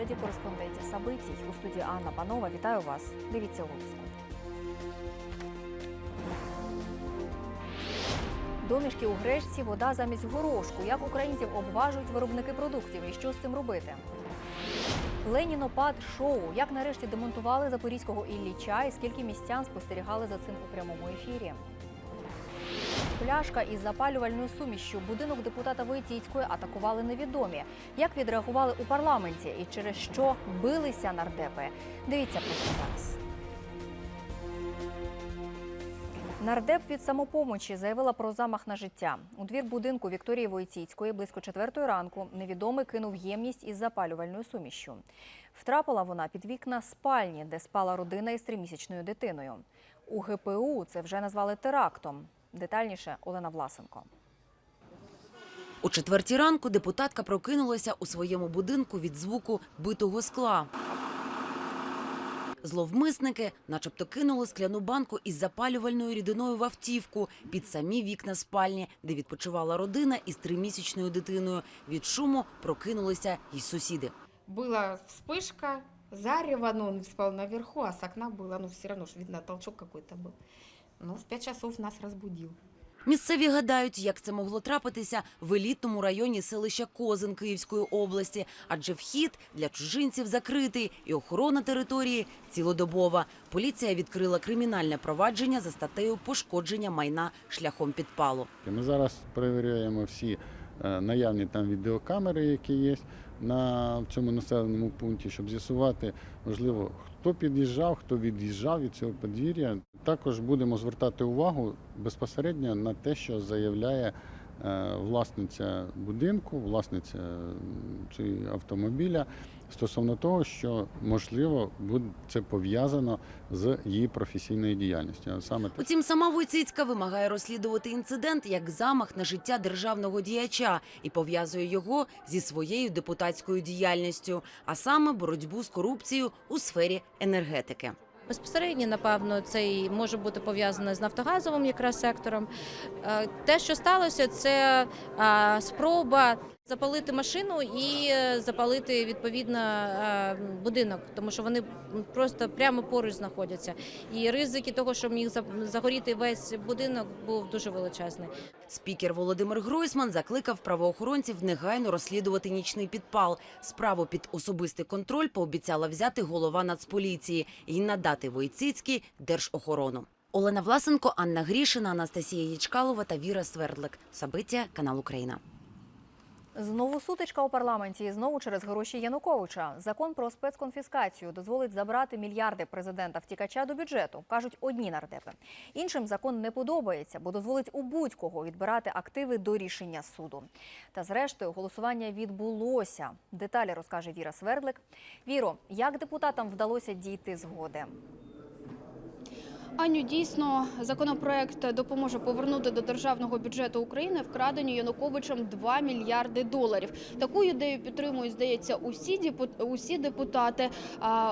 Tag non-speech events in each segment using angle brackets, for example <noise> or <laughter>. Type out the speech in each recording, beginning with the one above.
огляді кореспондентів Сабитій. У студії Анна Панова. Вітаю вас. Дивіться випуску. Домішки у гречці, вода замість горошку. Як українців обважують виробники продуктів і що з цим робити? Ленінопад шоу. Як нарешті демонтували запорізького Ілліча і скільки містян спостерігали за цим у прямому ефірі? Пляшка із запалювальною сумішчю. Будинок депутата Войтіцької атакували невідомі. Як відреагували у парламенті і через що билися нардепи? Дивіться просто зараз. Нардеп від самопомочі заявила про замах на життя. У двір будинку Вікторії Войціцької близько четвертої ранку невідомий кинув ємність із запалювальною сумішчю. Втрапила вона під вікна спальні, де спала родина із тримісячною дитиною. У ГПУ це вже назвали терактом. Детальніше Олена Власенко. О четвертій ранку депутатка прокинулася у своєму будинку від звуку битого скла. Зловмисники начебто кинули скляну банку із запалювальною рідиною в автівку під самі вікна спальні, де відпочивала родина із тримісячною дитиною. Від шуму прокинулися й сусіди. Была вспышка, зарево, но он спал наверху, а с окна было, ну, все равно ж видно, толчок какой-то был. Ну, в пять часов нас разбудил. Місцеві гадають, як це могло трапитися в елітному районі селища Козин Київської області, адже вхід для чужинців закритий і охорона території цілодобова. Поліція відкрила кримінальне провадження за статтею пошкодження майна шляхом підпалу. Ми зараз перевіряємо всі е, наявні там відеокамери, які є на цьому населеному пункті, щоб з'ясувати, можливо, хто під'їжджав, хто від'їжджав від цього подвір'я. Також будемо звертати увагу безпосередньо на те, що заявляє е, власниця будинку, власниця цього автомобіля стосовно того, що можливо буде це пов'язано з її професійною діяльністю. А Саме Утім, сама Войціцька вимагає розслідувати інцидент як замах на життя державного діяча і пов'язує його зі своєю депутатською діяльністю, а саме боротьбу з корупцією у сфері енергетики. Безпосередньо, напевно, це і може бути пов'язано з нафтогазовим якраз сектором. Е, Те, що сталося, це е, спроба запалити машину і запалити відповідно е, будинок, тому що вони просто прямо поруч знаходяться. І ризики того, що міг загоріти весь будинок, був дуже величезний. Спікер Володимир Гройсман закликав правоохоронців негайно розслідувати нічний підпал. Справу під особистий контроль пообіцяла взяти голова Нацполіції і надати Войціцькій держохорону. Олена Власенко, Анна Грішина, Анастасія Ячкалова та Віра Свердлик. Сабиття, канал Україна. Знову сутичка у парламенті і знову через гроші Януковича. Закон про спецконфіскацію дозволить забрати мільярди президента втікача до бюджету, кажуть одні нардепи. Іншим закон не подобається, бо дозволить у будь-кого відбирати активи до рішення суду. Та зрештою голосування відбулося. Деталі розкаже Віра Свердлик. Віро, як депутатам вдалося дійти згоди? Аню, дійсно, законопроект допоможе повернути до державного бюджету України вкрадені Януковичем 2 мільярди доларів. Таку ідею підтримують, здається, усі усі депутати.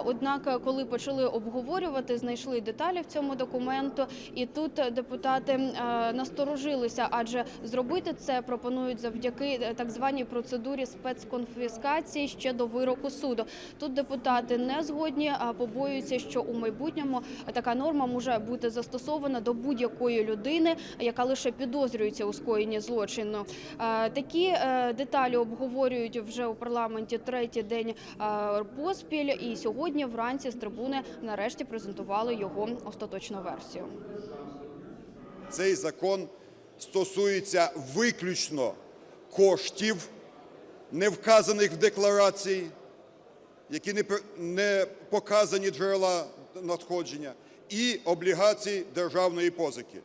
Однак, коли почали обговорювати, знайшли деталі в цьому документу, і тут депутати е, насторожилися, адже зробити це пропонують завдяки е, так званій процедурі спецконфіскації ще до вироку суду. Тут депутати не згодні, а побоюються, що у майбутньому така норма може бути застосована до будь-якої людини, яка лише підозрюється у скоєнні злочину. Е, Такі е, деталі обговорюють вже у парламенті третій день е, поспіль, і сьогодні вранці з трибуни нарешті презентували його остаточну версію. Цей закон стосується виключно коштів, не вказаних в декларації, які не показані джерела надходження, і облігацій державної позики.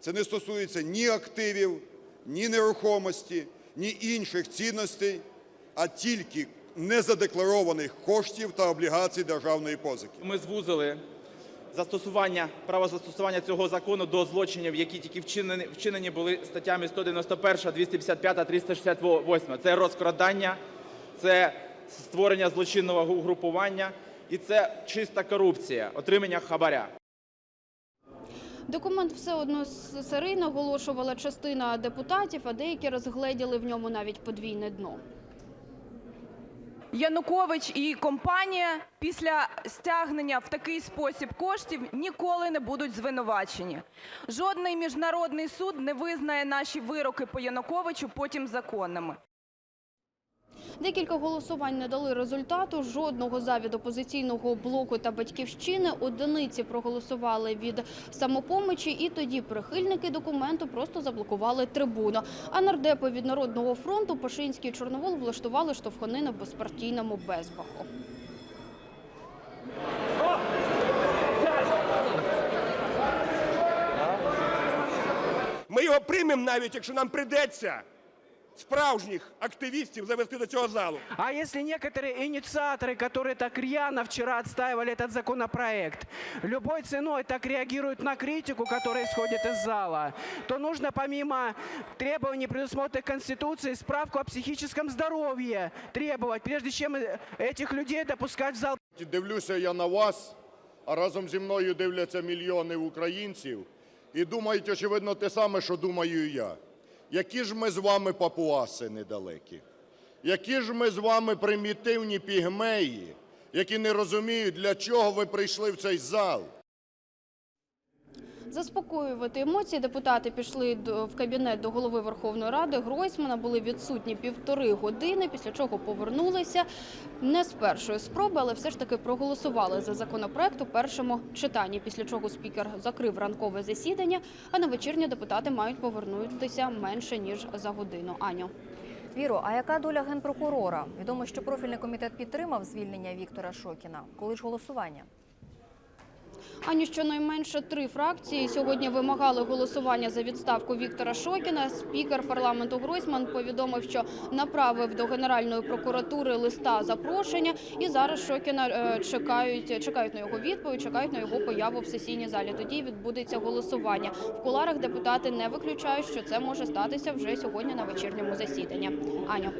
Це не стосується ні активів, ні нерухомості, ні інших цінностей, а тільки незадекларованих коштів та облігацій державної позики. Ми звузили застосування право застосування цього закону до злочинів, які тільки вчинені, вчинені були статтями 191, 255, 368. Це розкрадання, це створення злочинного угрупування і це чиста корупція, отримання хабаря. Документ все одно с- сирий наголошувала частина депутатів, а деякі розгледіли в ньому навіть подвійне дно. Янукович і компанія після стягнення в такий спосіб коштів ніколи не будуть звинувачені. Жодний міжнародний суд не визнає наші вироки по Януковичу потім законними. Декілька голосувань не дали результату. Жодного за від опозиційного блоку та батьківщини. Одиниці проголосували від самопомочі, і тоді прихильники документу просто заблокували трибуну. А нардепи від народного фронту Пашинський і Чорновол влаштували штовханини в безпартійному безбаху. Ми його приймемо навіть, якщо нам прийдеться справжніх активістів завести до цього залу. А если некоторые инициаторы, которые так рьяно вчера отстаивали этот законопроект, любой ценой так реагируют на критику, которая исходит из зала, то нужно помимо требований, предусмотренных Конституцией, справку о психическом здоровье требовать, прежде чем э, этих людей допускать в зал. Дивлюся я на вас, а разом зі мною дивляться мільйони українців і думають, очевидно, те саме, що думаю і я. Які ж ми з вами папуаси недалекі? Які ж ми з вами примітивні пігмеї, які не розуміють, для чого ви прийшли в цей зал? Заспокоювати емоції депутати пішли в кабінет до голови Верховної Ради Гройсмана, були відсутні півтори години, після чого повернулися не з першої спроби, але все ж таки проголосували за законопроект у першому читанні, після чого спікер закрив ранкове засідання, а на вечірнє депутати мають повернутися менше, ніж за годину. Аню. Віро, а яка доля генпрокурора? Відомо, що профільний комітет підтримав звільнення Віктора Шокіна. Коли ж голосування? Ані щонайменше три фракції сьогодні вимагали голосування за відставку Віктора Шокіна. Спікер парламенту Гройсман повідомив, що направив до Генеральної прокуратури листа запрошення, і зараз Шокіна е, чекають, чекають на його відповідь, чекають на його появу в сесійній залі. Тоді відбудеться голосування. В куларах депутати не виключають, що це може статися вже сьогодні на вечірньому засіданні. Аню.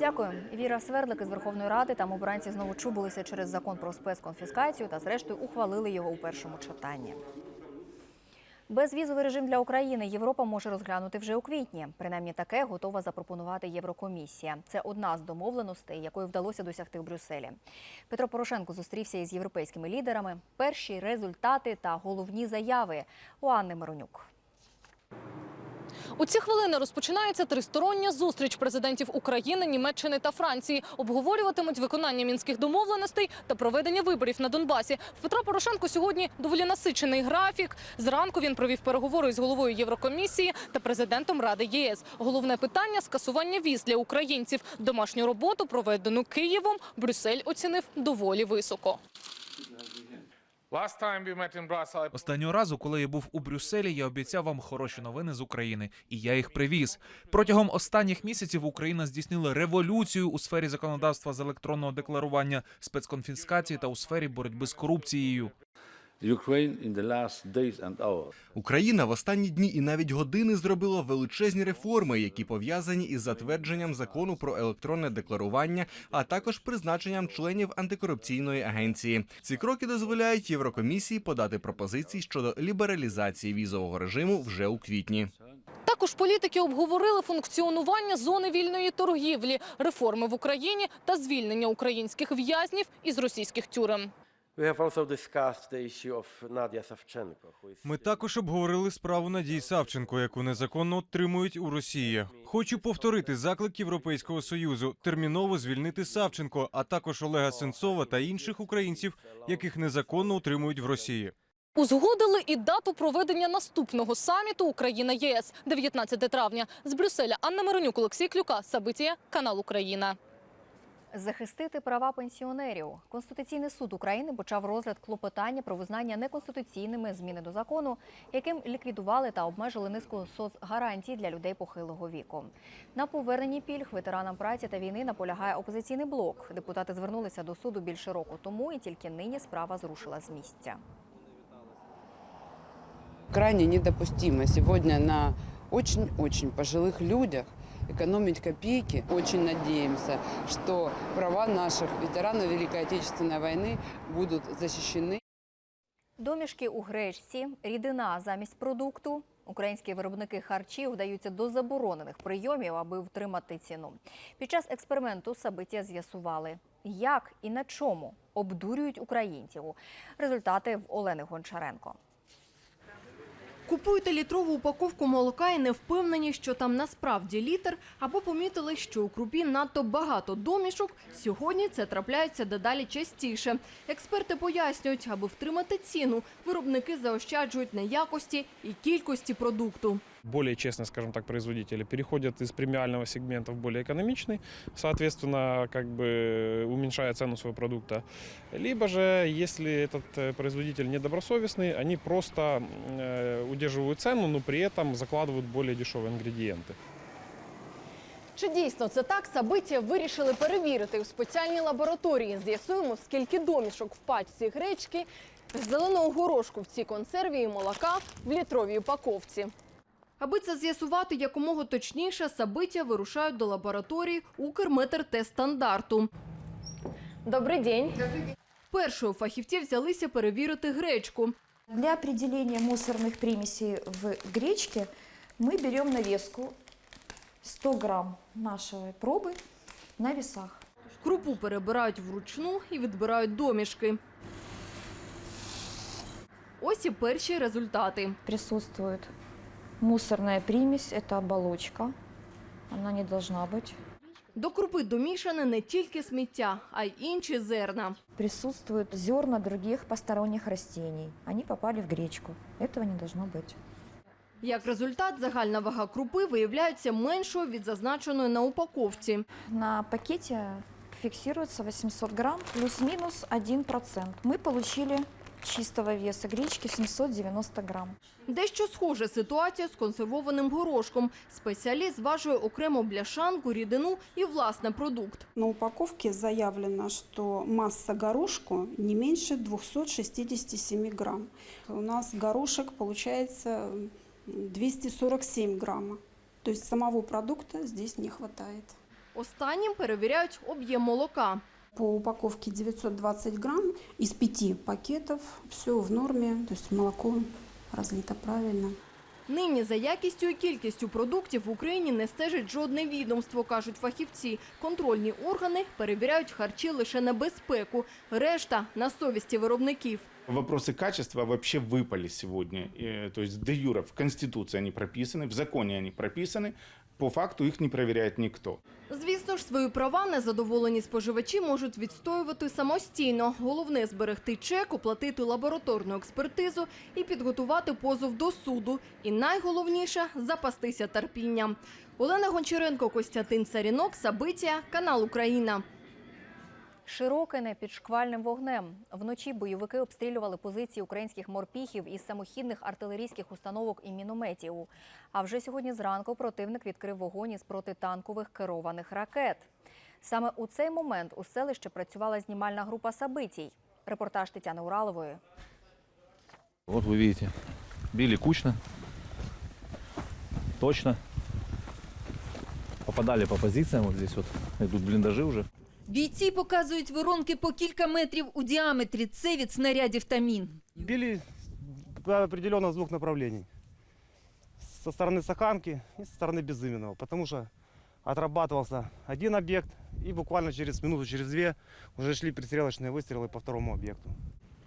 Дякую. Віра Свердлик із Верховної Ради. Там обранці знову чубилися через закон про спецконфіскацію та, зрештою, ухвалили його у першому читанні. Безвізовий режим для України Європа може розглянути вже у квітні. Принаймні таке готова запропонувати Єврокомісія. Це одна з домовленостей, якої вдалося досягти в Брюсселі. Петро Порошенко зустрівся із європейськими лідерами. Перші результати та головні заяви у Анни Миронюк. У ці хвилини розпочинається тристороння зустріч президентів України, Німеччини та Франції. Обговорюватимуть виконання мінських домовленостей та проведення виборів на Донбасі. В Петра Порошенко сьогодні доволі насичений графік. Зранку він провів переговори із головою Єврокомісії та президентом Ради ЄС. Головне питання скасування віз для українців. Домашню роботу, проведену Києвом, Брюссель оцінив доволі високо. Останнього разу, коли я був у Брюсселі, я обіцяв вам хороші новини з України, і я їх привіз. Протягом останніх місяців Україна здійснила революцію у сфері законодавства з електронного декларування, спецконфіскації та у сфері боротьби з корупцією. Україна в останні дні і навіть години зробила величезні реформи, які пов'язані із затвердженням закону про електронне декларування, а також призначенням членів антикорупційної агенції. Ці кроки дозволяють Єврокомісії подати пропозиції щодо лібералізації візового режиму вже у квітні. Також політики обговорили функціонування зони вільної торгівлі, реформи в Україні та звільнення українських в'язнів із російських тюрем. Ми також обговорили справу Надії Савченко, яку незаконно утримують у Росії. Хочу повторити заклик Європейського союзу терміново звільнити Савченко, а також Олега Сенцова та інших українців, яких незаконно утримують в Росії. Узгодили і дату проведення наступного саміту Україна ЄС 19 травня з Брюсселя. Анна Миронюк, Олексій Клюка, Сабитія, канал Україна. Захистити права пенсіонерів. Конституційний суд України почав розгляд клопотання про визнання неконституційними зміни до закону, яким ліквідували та обмежили низку соцгарантій для людей похилого віку. На поверненні пільг ветеранам праці та війни наполягає опозиційний блок. Депутати звернулися до суду більше року тому, і тільки нині справа зрушила з місця. Крайне недопустимо сегодня на очень-очень пожилых людях экономить копейки. Очень надеемся, что права наших ветеранов Великой Отечественной войны будут защищены. Домішки у гречці, рідина замість продукту, Українські виробники харчів вдаються до заборонених прийомів, аби втримати ціну. Під час експерименту Сабиття з'ясували, як і на чому обдурюють українців. Результати в Олени Гончаренко. Купуєте літрову упаковку молока і не впевнені, що там насправді літр, або помітили, що у крупі надто багато домішок. Сьогодні це трапляється дедалі частіше. Експерти пояснюють, аби втримати ціну, виробники заощаджують на якості і кількості продукту более честно, скажем так, производители переходят из премиального сегмента в более экономичный, соответственно, как бы уменьшая цену своего продукта. Либо же, если этот э, производитель недобросовестный, они просто э, удерживают цену, но при этом закладывают более дешевые ингредиенты. Чи дійсно це так? Сабиття вирішили перевірити у спеціальній лабораторії. З'ясуємо, скільки домішок в пачці гречки, зеленого горошку в цій консерві і молока в літровій упаковці. Аби це з'ясувати якомога точніше, Сабиття вирушають до лабораторії Укрметр-Т-стандарту. Добрий день. Першою фахівці взялися перевірити гречку. Для определения мусорных примесей в гречке мы берем навеску 100 грамм нашей пробы на весах. Крупу перебирають вручну і відбирають домішки. Ось і перші результати. Присутствует мусорная примесь, это оболочка. Она не должна быть. До крупи домішане не тільки сміття, а й інші зерна. Присутствуют зерна других посторонних растений. Они попали в гречку. Этого не должно быть. Як результат, загальна вага крупи виявляється меншою від зазначеної на упаковці. На пакете фиксируется 800 грамм плюс-минус 1%. Мы получили чистого веса гречки 790 грамм. Дещо схожа ситуація з консервованим горошком. Спеціаліст зважує окремо бляшанку, рідину і власне продукт. На упаковке заявлено, что масса горошку не меньше 267 грамм. У нас горошек получается 247 грамма. То есть самого продукта здесь не хватает. Останнім перевіряють об'єм молока. По упаковке 920 грамм из пяти пакетов все в норме, то есть молоко разлито правильно. Нині за якістю і кількістю продуктів в Україні не стежить жодне відомство, кажуть фахівці. Контрольні органи перевіряють харчі лише на безпеку. Решта на совісті виробників. Вопросы качества вообще выпали сегодня. Э, То есть де юра в Конституции они прописаны, в законе они прописаны, по факту їх не перевіряє ніхто. Звісно ж, свої права незадоволені споживачі можуть відстоювати самостійно. Головне зберегти чек, оплатити лабораторну експертизу і підготувати позов до суду. І найголовніше запастися терпінням. Олена Гончаренко, Костянтин Царінок, Сабиття, канал Україна. Широкине під шквальним вогнем. Вночі бойовики обстрілювали позиції українських морпіхів із самохідних артилерійських установок і мінометів. А вже сьогодні зранку противник відкрив вогонь із протитанкових керованих ракет. Саме у цей момент у селищі працювала знімальна група Сабитій. Репортаж Тетяни Уралової. Вот вы видите, били кучно, точно. Попадали по позициям, вот здесь вот идут. Бійці показують воронки по кілька метрів у діаметрі. Це від снарядів та мін. Били определенно с двух направлений. Со стороны Саханки и со стороны Безыменного. Потому что отрабатывался один объект, и буквально через минуту, через две уже шли пристрелочные выстрелы по второму объекту.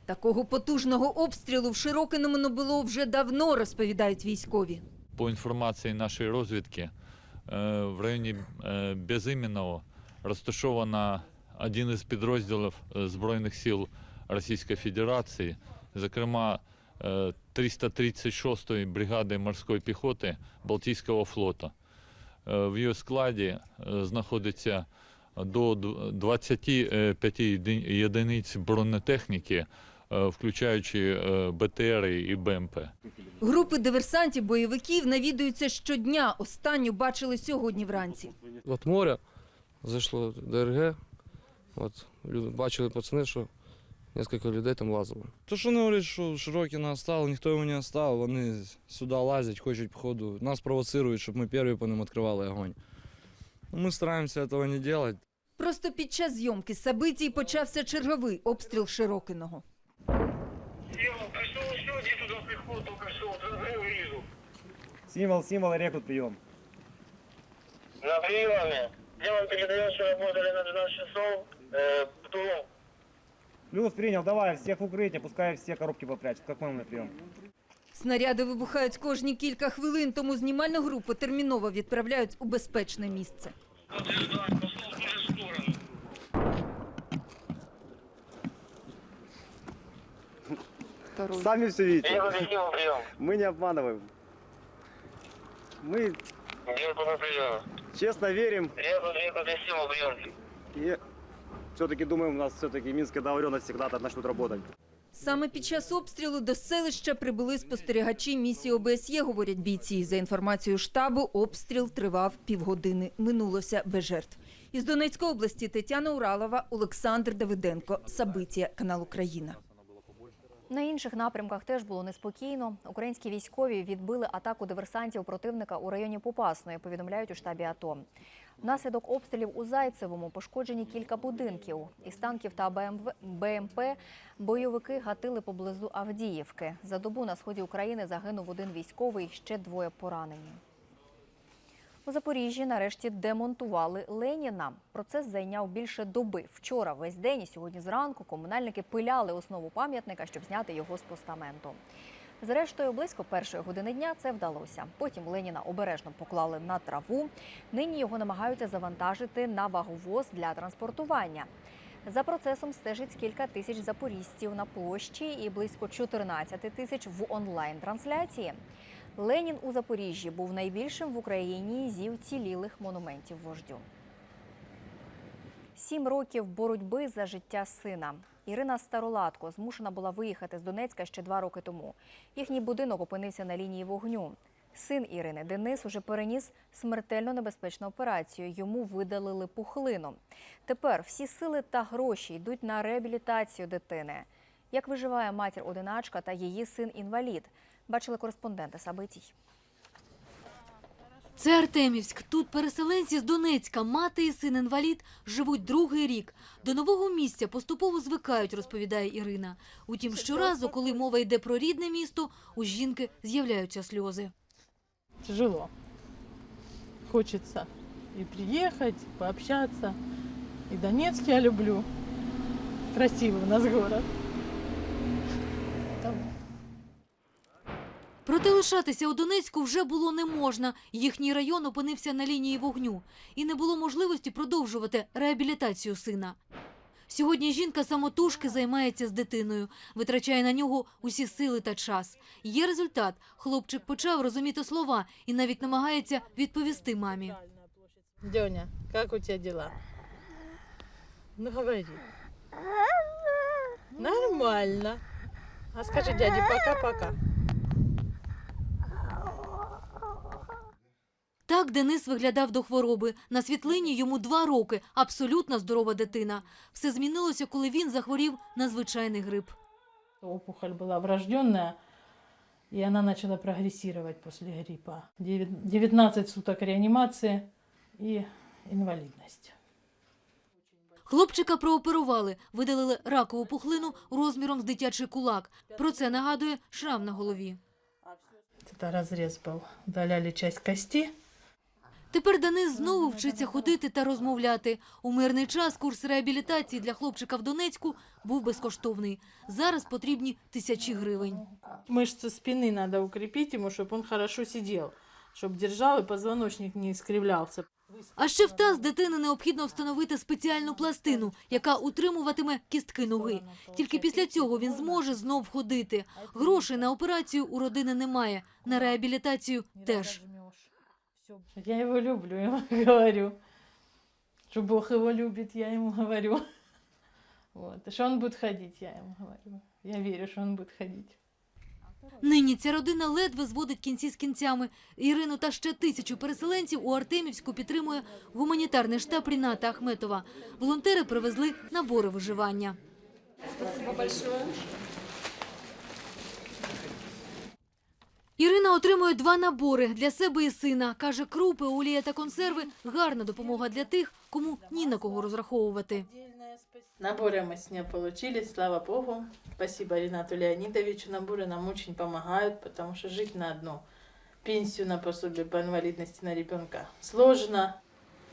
Такого потужного обстрілу в Широкиному не було вже давно, розповідають військові. По інформації нашої розвідки, е, в районі е, Розташовано один із підрозділів е, Збройних сил Російської Федерації, зокрема е, 336-ї бригади морської піхоти Балтійського флоту. Е, В її складі е, знаходиться до дв- 25 єдиниць бронетехніки, е, включаючи е, БТРи і БМП. Групи диверсантів бойовиків навідуються щодня. Останню бачили сьогодні вранці. От моря зайшло ДРГ. От, люди, бачили пацани, що кілька людей там лазило. То, що вони говорять, що широкі нас стало, ніхто його не оставив, вони сюди лазять, хочуть походу. Нас провоцирують, щоб ми перші по ним відкривали огонь. Ну, Ми стараємося цього не робити. Просто під час зйомки Сабитій почався черговий обстріл Широкиного. Символ, символ, рекрут, прием. На приеме. Я вам передаю, что работали на 12 часов. Э, Птулов. Плюс принял, давай, всех в укрытие, пускай все коробки попрячут. Как мы на прием? Снаряди вибухають кожні кілька хвилин, тому знімальну групу терміново відправляють у безпечне місце. Сами все видите. Я разъяснил прием. Мы не обманываем. Мы Дирку на прием. честно верим и все-таки думаем, у нас все-таки Минская договоренность всегда начнут работать. Саме під час обстрілу до селища прибули спостерігачі місії ОБСЄ, говорять бійці. За інформацією штабу, обстріл тривав півгодини. Минулося без жертв. Із Донецької області Тетяна Уралова, Олександр Давиденко. Сабиття, канал Україна. На інших напрямках теж було неспокійно. Українські військові відбили атаку диверсантів противника у районі Попасної, повідомляють у штабі АТО. Внаслідок обстрілів у Зайцевому пошкоджені кілька будинків. Із танків та БМП бойовики гатили поблизу Авдіївки. За добу на сході України загинув один військовий, ще двоє поранені. У Запоріжжі нарешті демонтували Леніна. Процес зайняв більше доби. Вчора весь день і сьогодні зранку комунальники пиляли основу пам'ятника, щоб зняти його з постаменту. Зрештою, близько першої години дня це вдалося. Потім Леніна обережно поклали на траву. Нині його намагаються завантажити на ваговоз для транспортування. За процесом стежить кілька тисяч запорізців на площі і близько 14 тисяч в онлайн-трансляції. Ленін у Запоріжжі був найбільшим в Україні зі вцілілих монументів вождю. Сім років боротьби за життя сина. Ірина Староладко змушена була виїхати з Донецька ще два роки тому. Їхній будинок опинився на лінії вогню. Син Ірини Денис уже переніс смертельно небезпечну операцію. Йому видалили пухлину. Тепер всі сили та гроші йдуть на реабілітацію дитини. Як виживає матір-одиначка та її син-інвалід, бачили кореспонденти Сабитій. Це Артемівськ. Тут переселенці з Донецька, мати і син інвалід живуть другий рік. До нового місця поступово звикають, розповідає Ірина. Утім, щоразу, коли мова йде про рідне місто, у жінки з'являються сльози. Тяжело. Хочется и приехать, пообщаться. И Донецк я люблю. Красивый у нас город. Проте лишатися у Донецьку вже було не можна. Їхній район опинився на лінії вогню. І не було можливості продовжувати реабілітацію сина. Сьогодні жінка самотужки займається з дитиною, витрачає на нього усі сили та час. Є результат. Хлопчик почав розуміти слова і навіть намагається відповісти мамі. Деня, как у тебя дела? Ну говори. Нормально. А скажи дяде пока-пока. Так Денис виглядав до хвороби. На світлині йому два роки. Абсолютно здорова дитина. Все змінилося, коли він захворів на звичайний грип. Опухоль была врожденная, и она начала прогрессировать после гриппа. Девят- 19 суток реанимации и инвалидность. Хлопчика прооперували, видалили ракову пухлину розміром з дитячий кулак. Про це нагадує шрам на голові. Это разрез был. Удаляли часть кости. Тепер Денис знову вчиться ходити та розмовляти. У мирний час курс реабілітації для хлопчика в Донецьку був безкоштовний. Зараз потрібні тисячі гривень. Мышцы спины надо укрепить ему, чтобы он хорошо сидел, чтобы держал и позвоночник не искривлялся. А ще в таз дитини необхідно встановити спеціальну пластину, яка утримуватиме кістки ноги. Тільки після цього він зможе знов ходити. Грошей на операцію у родини немає, на реабілітацію теж. Я его люблю, <laughs> я ему говорю. Что Бог его любит, я ему говорю. Вот. И что он будет ходить, я ему говорю. Я верю, что он будет ходить. Нині ця родина ледве зводить кінці з кінцями. Ірину та ще тисячу переселенців у Артемівську підтримує гуманітарний штаб Ріната Ахметова. Волонтери привезли набори виживання. Спасибо большое. Ірина отримує два набори для себе і сина. Каже, крупи, олія та консерви – гарна допомога для тих, кому ні на кого розраховувати. Наборы мы с ней получили, слава Богу. Спасибо Ренату Леонидовичу. Наборы нам очень помогают, потому что жить на одно пенсию на пособие по инвалидности на ребенка. Сложно.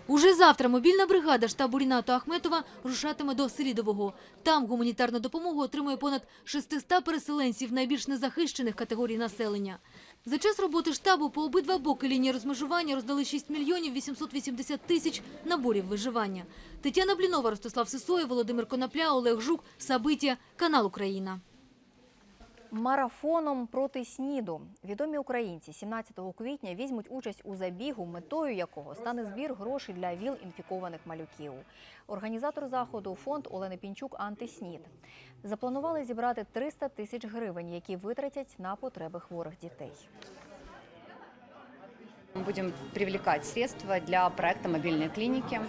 Уже завтра мобільна бригада штабу Ріната Ахметова рушатиме до Селідового. Там гуманітарну допомогу отримує понад 600 переселенців найбільш незахищених категорій населення. За час роботи штабу по обидва боки лінії розмежування роздали 6 мільйонів 880 тисяч наборів виживання. Тетяна Блінова, Ростислав Сисоєв, Володимир Конопля, Олег Жук, Сабиття, канал Україна. Марафоном проти СНІДу відомі українці 17 квітня візьмуть участь у забігу, метою якого стане збір грошей для ВІЛ-інфікованих малюків. Організатор заходу фонд Олени Пінчук «Антиснід». Запланували зібрати 300 тисяч гривень, які витратять на потреби хворих дітей. Мы будем привлекать средства для проекта мобильной клиники.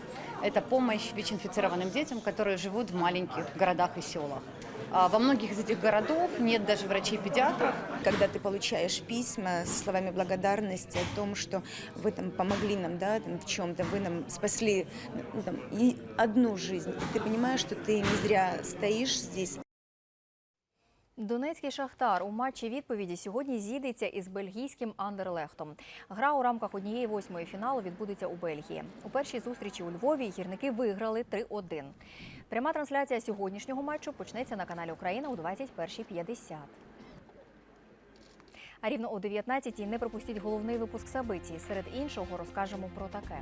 Это помощь ВИЧ-инфицированным детям, которые живут в маленьких городах и селах. А Во многих из этих городов нет даже врачей-педиатров. когда ты получаешь письма с словами благодарности о том, что вы там помогли нам, да, там, в чем-то, вы нам спасли ну, там, и одну жизнь, и ты понимаешь, что ты не зря стоишь здесь. Донецький шахтар у матчі відповіді сьогодні зійдеться із бельгійським Андерлехтом. Гра у рамках однієї восьмої фіналу відбудеться у Бельгії. У першій зустрічі у Львові гірники виграли 3-1. Пряма трансляція сьогоднішнього матчу почнеться на каналі Україна у 21.50. А рівно о 19.00 не пропустіть головний випуск Сабиті. Серед іншого розкажемо про таке.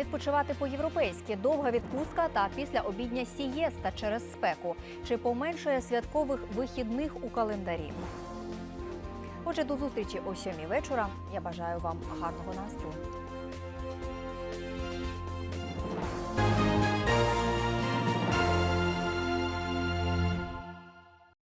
Відпочивати по-європейськи, довга відпустка та після обідня сієста через спеку. Чи поменшує святкових вихідних у календарі? Отже, до зустрічі о сьомій вечора. Я бажаю вам гарного настрою.